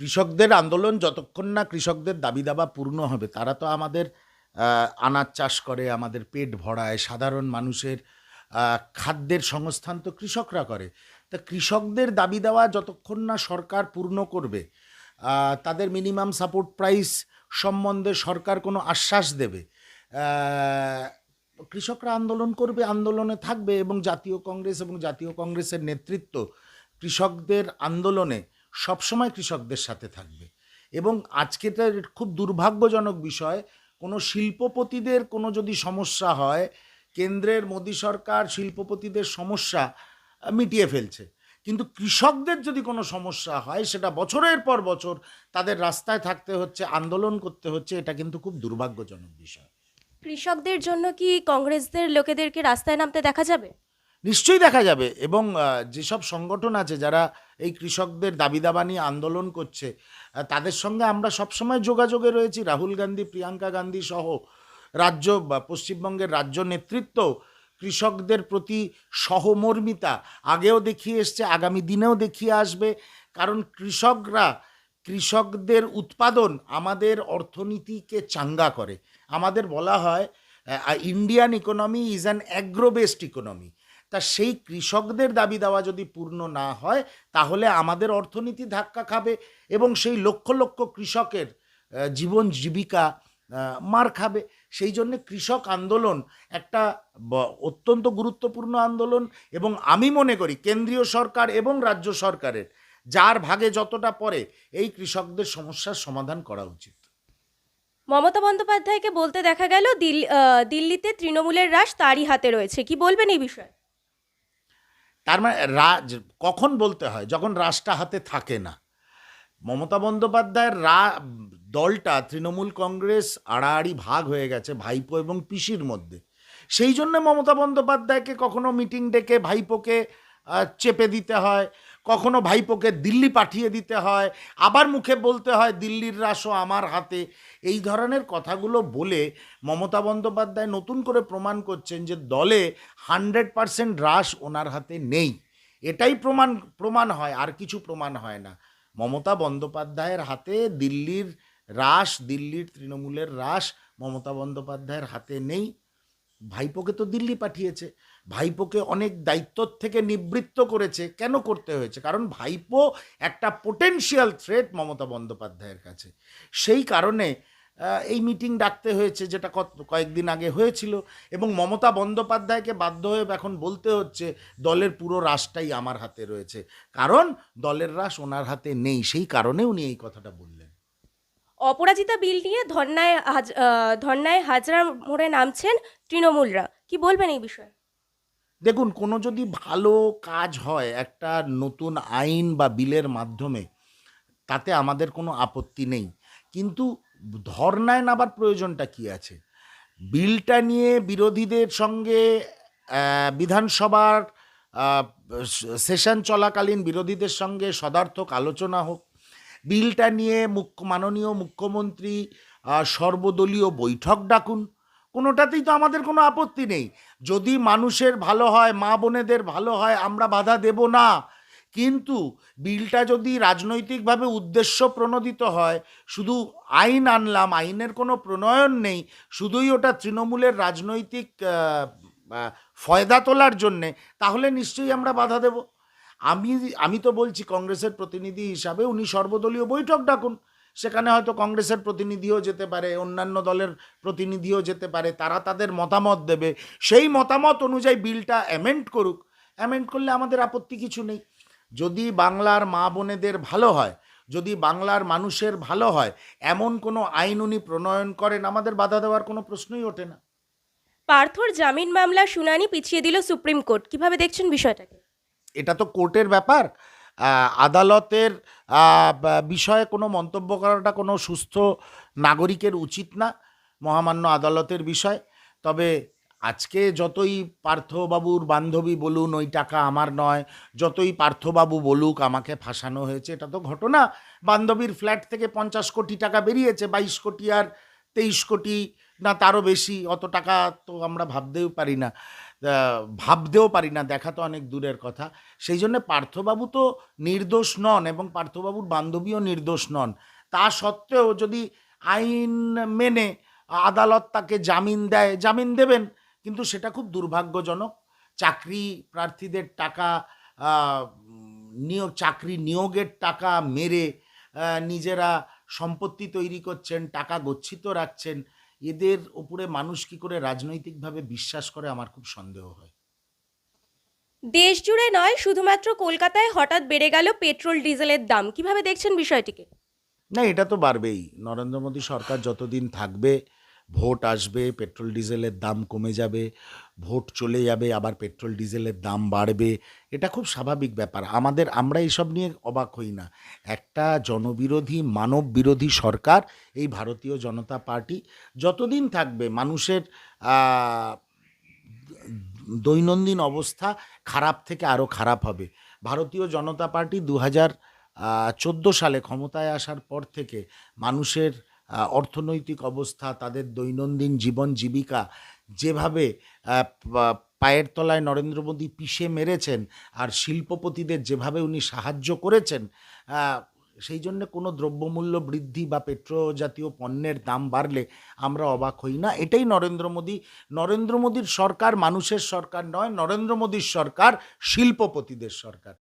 কৃষকদের আন্দোলন যতক্ষণ না কৃষকদের দাবি দাবা পূর্ণ হবে, তারা তো আমাদের আনাজ চাষ করে, আমাদের পেট ভরায়, সাধারণ মানুষের খাদ্যের সংস্থান তো কৃষকরা করে। তা কৃষকদের দাবি দেওয়া যতক্ষণ না সরকার পূর্ণ করবে তাদের মিনিমাম সাপোর্ট প্রাইস সম্বন্ধে সরকার কোনো আশ্বাস দেবে। কৃষকরা আন্দোলন করবে, আন্দোলনে থাকবে এবং জাতীয় কংগ্রেস এবং জাতীয় কংগ্রেসের নেতৃত্ব কৃষকদের আন্দোলনে সবসময় কৃষকদের সাথে থাকবে। এবং আজকেটা খুব দুর্ভাগ্যজনক বিষয়, কোনো শিল্পপতিদের কোনো যদি সমস্যা হয়, কেন্দ্রের মোদী সরকার শিল্পপতিদের সমস্যা মিটিয়ে ফেলছে। কিন্তু কৃষকদের যদি কোনো সমস্যা হয়, সেটা বছরের পর বছর তাদের রাস্তায় থাকতে হচ্ছে, আন্দোলন করতে হচ্ছে, এটা কিন্তু খুব দুর্ভাগ্যজনক বিষয়। কৃষকদের জন্য কি কংগ্রেসদের লোকেদেরকে রাস্তায় নামতে দেখা যাবে? নিশ্চয়ই দেখা যাবে এবং যেসব সংগঠন আছে যারা এই কৃষকদের দাবি দাবা নিয়ে আন্দোলন করছে তাদের সঙ্গে আমরা সবসময় যোগাযোগে রয়েছি। রাহুল গান্ধী, প্রিয়াঙ্কা গান্ধী সহ রাজ্য বা পশ্চিমবঙ্গের রাজ্য নেতৃত্ব কৃষকদের প্রতি সহমর্মিতা আগেও দেখিয়ে এসছে, আগামী দিনেও দেখিয়ে আসবে। কারণ কৃষকরা, কৃষকদের উৎপাদন আমাদের অর্থনীতিকে চাঙ্গা করে। আমাদের বলা হয় Indian economy is an agro based economy তা সেই কৃষকদের দাবি দেওয়া যদি পূর্ণ না হয়, তাহলে আমাদের অর্থনীতি ধাক্কা খাবে এবং সেই লক্ষ লক্ষ কৃষকের জীবন জীবিকা মার খাবে। সেই জন্য কৃষক আন্দোলন একটা অত্যন্ত গুরুত্বপূর্ণ আন্দোলন এবং আমি মনে করি কেন্দ্রীয় সরকার এবং রাজ্য সরকারের, যার ভাগে যতটা পড়ে, এই কৃষকদের সমস্যার সমাধান করা উচিত। মমতা বন্দ্যোপাধ্যায়কে বলতে দেখা গেল, দিল- দিল্লিতে তৃণমূলের রাশ তারই হাতে রয়েছে। কি বলবেন এই বিষয়ে? তার মানে রাজ কখন বলতে হয়? যখন রাজটা হাতে থাকে না। মমতা বন্দ্যোপাধ্যায়ের রা, দলটা তৃণমূল কংগ্রেস আড়াআড়ি ভাগ হয়ে গেছে ভাইপো এবং পিসির মধ্যে। সেই জন্য মমতা বন্দ্যোপাধ্যায়কে কখনো মিটিং ডেকে ভাইপোকে চেপে দিতে হয়। কখনো ভাইপোকে দিল্লি পাঠিয়ে দিতে হয়, আবার মুখে বলতে হয়, দিল্লির রাসও আমার হাতে। এই ধরনের কথাগুলো বলে মমতা বন্দ্যোপাধ্যায় নতুন করে প্রমাণ করছেন যে দলে হান্ড্রেড পারসেন্ট রাস ওনার হাতে নেই। এটাই প্রমাণ প্রমাণ হয়, আর কিছু প্রমাণ হয় না। মমতা বন্দ্যোপাধ্যায়ের হাতে দিল্লির রাস, দিল্লির তৃণমূলের রাস মমতা বন্দ্যোপাধ্যায়ের হাতে নেই। ভাইপোকে তো দিল্লি পাঠিয়েছে। ভাইপোকে অনেক দায়িত্ব থেকে নিবৃত্ত করেছে। কেন করতে হয়েছে? কারণ ভাইপো একটা পোটেনশিয়াল থ্রেট মমতা বন্দ্যোপাধ্যায়ের কাছে। সেই কারণে এই মিটিং ডাকতে হয়েছে, যেটা কত- কয়েকদিন আগে হয়েছিল। এবং মমতা বন্দ্যোপাধ্যায়কে বাধ্য হয়ে এখন বলতে হচ্ছে, দলের পুরো রাসটাই আমার হাতে রয়েছে। কারণ দলের রাস ওনার হাতে নেই। সেই কারণে উনি এই কথাটা বললেন। অপরাজিতা বিল নিয়ে ধর্নায় হাজ- ধর্নায় হাজরা মোড়ে নামছেন তৃণমূলরা। কি বলবেন এই বিষয়ে? দেখুন, কোনো যদি ভালো কাজ হয় একটা নতুন আইন বা বিলের মাধ্যমে, তাতে আমাদের কোনো আপত্তি নেই। কিন্তু ধর্নায় নাবার প্রয়োজনটা কি আছে? বিলটা নিয়ে বিরোধীদের সঙ্গে বিধানসভার সেশন চলাকালীন বিরোধীদের সঙ্গে সদার্থক আলোচনা হোক বিলটা নিয়ে মুখ্য মাননীয় মুখ্যমন্ত্রী সর্বদলীয় বৈঠক ডাকুন। কোনোটাতেই তো আমাদের কোনো আপত্তি নেই। যদি মানুষের ভালো হয়, মা বোনেদের ভালো হয়, আমরা বাধা দেব না। কিন্তু বিলটা যদি রাজনৈতিকভাবে উদ্দেশ্য প্রণোদিত হয়, শুধু আইন আনলাম, আইনের কোনো প্রণয়ন নেই, শুধুই ওটা তৃণমূলের রাজনৈতিক ফয়দা তোলার জন্যে, তাহলে নিশ্চয়ই আমরা বাধা দেব। আমি আমি তো বলছি কংগ্রেসের প্রতিনিধি হিসাবে উনি সর্বদলীয় বৈঠক ডাকুন। সেখানে হয়তো কংগ্রেসের প্রতিনিধিও যেতে পারে, অন্যান্য দলের প্রতিনিধিও যেতে পারে, তারা তাদের মতামত দেবে। সেই মতামত অনুযায়ী বিলটা অ্যামেন্ড করুক। অ্যামেন্ড করলে আমাদের আপত্তি কিছু নেই। যদি বাংলার মা বোনেদের ভালো হয়, যদি বাংলার মানুষের ভালো হয়, এমন কোনো আইন উনি প্রণয়ন করেন, আমাদের বাধা দেওয়ার কোনো প্রশ্নই ওঠে না। পার্থর জামিন মামলা শুনানি পিছিয়ে দিল সুপ্রিম কোর্ট। কীভাবে দেখছেন বিষয়টাকে? এটা তো কোর্টের ব্যাপার। আদালতের বিষয়ে কোনো মন্তব্য করাটা কোনো সুস্থ নাগরিকের উচিত না, মহামান্য আদালতের বিষয়। তবে আজকে যতই পার্থবাবুর বান্ধবী বলুন, ওই টাকা আমার নয়, যতই পার্থবাবু বলুক, আমাকে ফাঁসানো হয়েছে, এটা তো ঘটনা। বান্ধবীর ফ্ল্যাট থেকে পঞ্চাশ কোটি টাকা বেরিয়েছে, বাইশ কোটি আর তেইশ কোটি না, তারও বেশি, অত টাকা তো আমরা ভাবতেও পারি না। ভাবতেও পারি না, দেখা তো অনেক দূরের কথা। সেই জন্য পার্থবাবু তো নির্দোষ নন এবং পার্থবাবুর বান্ধবীও নির্দোষ নন। তা সত্ত্বেও যদি আইন মেনে আদালত তাকে জামিন দেয়, জামিন দেবেন, কিন্তু সেটা খুব দুর্ভাগ্যজনক। চাকরি প্রার্থীদের টাকা নিয়োগ, চাকরি নিয়োগের টাকা মেরে নিজেরা সম্পত্তি তৈরি করছেন, টাকা গচ্ছিত রাখছেন এদের উপরে মানুষ কি করে রাজনৈতিকভাবে বিশ্বাস করে আমার খুব সন্দেহ হয়। দেশ জুড়ে নয় শুধুমাত্র কলকাতায় হঠাৎ বেড়ে গেল পেট্রোল ডিজেলের দাম। কীভাবে দেখছেন বিষয়টিকে? না এটা তো বাড়বেই। নরেন্দ্র মোদী সরকার যতদিন থাকবে ভোট আসবে, পেট্রোল ডিজেলের দাম কমে যাবে, ভোট চলে যাবে, আবার পেট্রোল ডিজেলের দাম বাড়বে। এটা খুব স্বাভাবিক ব্যাপার। আমাদের, আমরা এইসব নিয়ে অবাক হই না। একটা জনবিরোধী মানব বিরোধী সরকার, এই ভারতীয় জনতা পার্টি যতদিন থাকবে, মানুষের দৈনন্দিন অবস্থা খারাপ থেকে আরও খারাপ হবে। ভারতীয় জনতা পার্টি দু হাজার চোদ্দ সালে ক্ষমতায় আসার পর থেকে মানুষের অর্থনৈতিক অবস্থা, তাদের দৈনন্দিন জীবন, জীবিকা যেভাবে পায়ের তলায় নরেন্দ্র মোদী পিষে মেরেছেন আর শিল্পপতিদের যেভাবে উনি সাহায্য করেছেন সেই জন্য কোনো দ্রব্যমূল্য বৃদ্ধি বা পেট্রো জাতীয় পণ্যের দাম বাড়লে আমরা অবাক হই না। এটাই নরেন্দ্র মোদী। নরেন্দ্র মোদীর সরকার মানুষের সরকার নয়, নরেন্দ্র মোদীর সরকার শিল্পপতিদের সরকার।